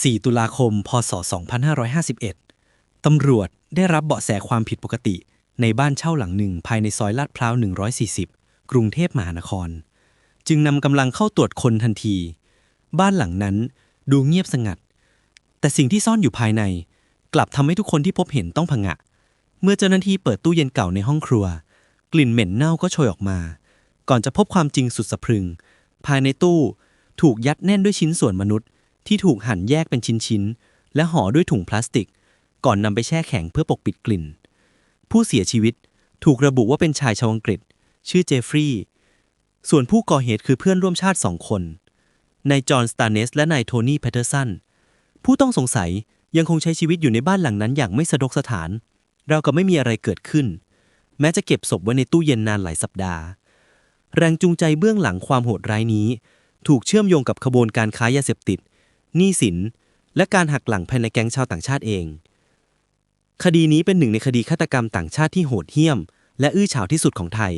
4 ตุลาคม พศ 2551 ตำรวจได้รับเบาะแสความผิดปกติ ในบ้านเช่าหลังหนึ่งภายในซอยลาดพร้าว 140 กรุงเทพมหานคร จึงนำกำลังเข้าตรวจคนทันที บ้านหลังนั้นดูเงียบสงัด แต่สิ่งที่ซ่อนอยู่ภายใน กลับทำให้ทุกคนที่พบเห็นต้องผงะ เมื่อเจ้าหน้าที่เปิดตู้เย็นเก่าในห้องครัว กลิ่นเหม็นเน่าก็โชยออกมา ก่อนจะพบความจริงสุดสะพรึง ภายในตู้ถูกยัดแน่นด้วยชิ้นส่วนมนุษย์ ที่ถูกหั่นแยกเป็นชิ้นๆ และห่อด้วยถุงพลาสติก ก่อนนำไปแช่แข็งเพื่อปกปิดกลิ่น ผู้เสียชีวิตถูกระบุว่าเป็นชายชาวอังกฤษ ชื่อเจฟฟรีย์ ส่วนผู้ก่อเหตุคือเพื่อนร่วมชาติสองคน นายจอห์นสตาเนสและนายโทนี่แพตเทอร์สัน ผู้ต้องสงสัยยังคงใช้ชีวิตอยู่ในบ้านหลังนั้นอย่างไม่สะดกสถาน เรากับไม่มีอะไรเกิดขึ้น แม้จะเก็บศพไว้ในตู้เย็นนานหลายสัปดาห์ แรงจูงใจเบื้องหลังความโหดร้ายนี้ ถูกเชื่อมโยงกับขบวนการค้ายาเสพติด หนี้สิน และการหักหลังภายในแก๊งชาวต่างชาติเอง คดีนี้เป็นหนึ่งในคดีฆาตกรรมต่างชาติที่โหดเหี้ยม และอื้อฉาวที่สุดของไทย